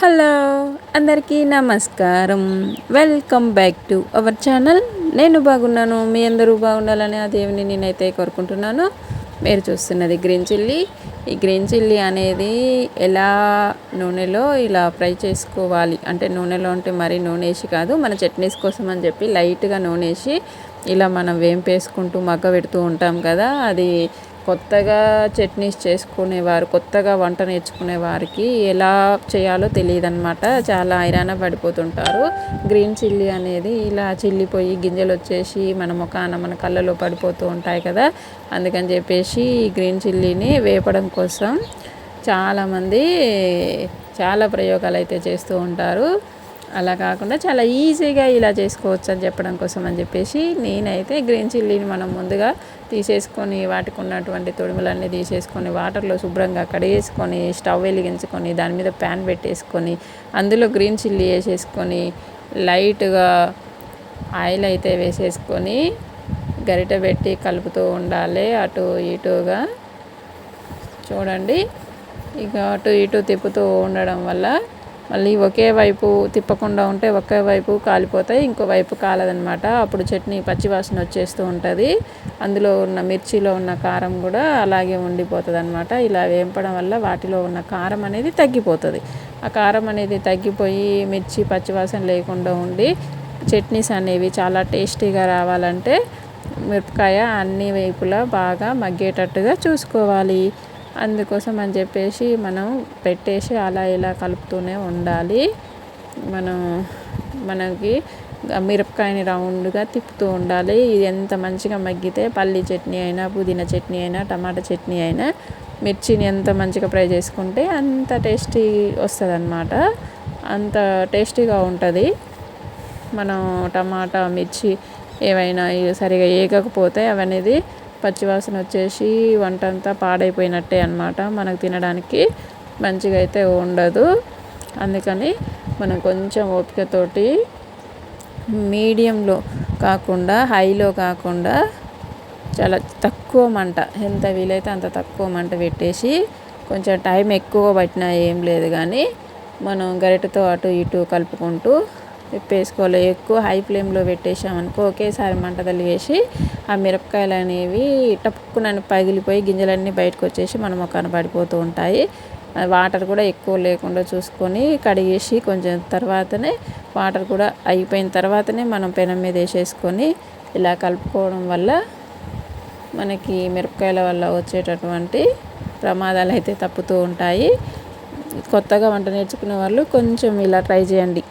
Hello అందరికీ నమస్కారం. Welcome back to our channel నేను బాగున్నాను మీ అందరూ బాగుండాలని ఆ దేవుని నేనైతే కోరుకుంటున్నాను. మీరు చూస్తున్నది గ్రీన్ చిల్లీ ఈ గ్రీన్ చిల్లీ అనేది ఎలా నూనెలో ఇలా ఫ్రై చేసుకోవాలి? అంటే నూనెలో అంటే మరీ నూనె వేసి కాదు మన చట్నీస్ కోసం అని చెప్పి లైట్గా నూనె వేసి ఇలా మనం వేంపేసుకుంటూ మగ్గ పెడుతూ ఉంటాం కదా అది కొత్తగా చట్నీస్ చేసుకునేవారు కొత్తగా వంట నేర్చుకునే వారికి ఎలా చేయాలో తెలియదన్నమాట. చాలా ఐరాణ పడిపోతుంటారు. గ్రీన్ చిల్లీ అనేది ఇలా చిల్లిపోయి గింజలు వచ్చేసి మన ముఖాన మన కళ్ళలో పడిపోతూ ఉంటాయి కదా. అందుకని చెప్పేసి ఈ గ్రీన్ చిల్లీని వేపడం కోసం చాలామంది చాలా ప్రయోగాలు అయితే చేస్తూ ఉంటారు. అలా కాకుండా చాలా ఈజీగా ఇలా చేసుకోవచ్చు అని చెప్పడం కోసం అని చెప్పేసి నేనైతే గ్రీన్ చిల్లీని మనం ముందుగా తీసేసుకొని వాటికి ఉన్నటువంటి తొడుములన్నీ తీసేసుకొని వాటర్లో శుభ్రంగా కడిగేసుకొని స్టవ్ వెలిగించుకొని దాని మీద ప్యాన్ పెట్టేసుకొని అందులో గ్రీన్ చిల్లీ వేసేసుకొని లైట్గా ఆయిల్ అయితే వేసేసుకొని గరిట పెట్టి కలుపుతూ ఉండాలి. అటు ఇటుగా చూడండి. ఇక అటు ఇటు తిప్పుతూ ఉండడం వల్ల మళ్ళీ ఒకే వైపు తిప్పకుండా ఉంటే ఒకే వైపు కాలిపోతాయి ఇంకో వైపు కాలదనమాట అప్పుడు చట్నీ పచ్చివాసన వచ్చేస్తూ ఉంటుంది. అందులో ఉన్న మిర్చిలో ఉన్న కారం కూడా అలాగే ఉండిపోతుంది అనమాట ఇలా వేంపడం వల్ల వాటిలో ఉన్న కారం అనేది తగ్గిపోతుంది. ఆ కారం అనేది తగ్గిపోయి మిర్చి పచ్చివాసన లేకుండా ఉండి చట్నీస్ అనేవి చాలా టేస్టీగా రావాలంటే మిరపకాయ అన్ని వైపులా బాగా మగ్గేటట్టుగా చూసుకోవాలి. అందుకోసం అని చెప్పేసి మనం పెట్టేసి అలా ఇలా కలుపుతూనే ఉండాలి. మనం మనకి మిరపకాయని రౌండ్గా తిప్పుతూ ఉండాలి. ఇది ఎంత మంచిగా మగ్గితే పల్లి చట్నీ అయినా పుదీనా చట్నీ అయినా టమాటా చట్నీ అయినా మిర్చిని ఎంత మంచిగా ఫ్రై చేసుకుంటే అంత టేస్టీ వస్తుంది అనమాట అంత టేస్టీగా ఉంటుంది. మనం టమాటా మిర్చి ఏవైనా సరిగా వేయకపోతే అవనేది పచ్చివాసన వచ్చేసి వంట అంతా పాడైపోయినట్టే అనమాట మనకు తినడానికి మంచిగా అయితే ఉండదు. అందుకని మనం కొంచెం ఓపికతోటి మీడియంలో కాకుండా హైలో కాకుండా చాలా తక్కువ మంట ఎంత వీలైతే అంత తక్కువ మంట పెట్టేసి కొంచెం టైం ఎక్కువ పట్టినా ఏం లేదు కానీ మనం గరిటతో అటు ఇటు కలుపుకుంటూ తిప్పేసుకోవాలి. ఎక్కువ హై ఫ్లేమ్లో పెట్టేసామనుకో ఒకేసారి మంట వేసి ఆ మిరపకాయలు అనేవి టప్పుకునని పగిలిపోయి గింజలన్నీ బయటకు వచ్చేసి మన మొక్కన పడిపోతూ ఉంటాయి వాటర్ కూడా ఎక్కువ లేకుండా చూసుకొని కడిగేసి కొంచెం తర్వాతనే వాటర్ కూడా అయిపోయిన తర్వాతనే మనం పెనం మీద వేసేసుకొని ఇలా కలుపుకోవడం వల్ల మనకి మిరపకాయల వల్ల వచ్చేటటువంటి ప్రమాదాలు అయితే తప్పుతూ ఉంటాయి. కొత్తగా వంట నేర్చుకునే వాళ్ళు కొంచెం ఇలా ట్రై చేయండి.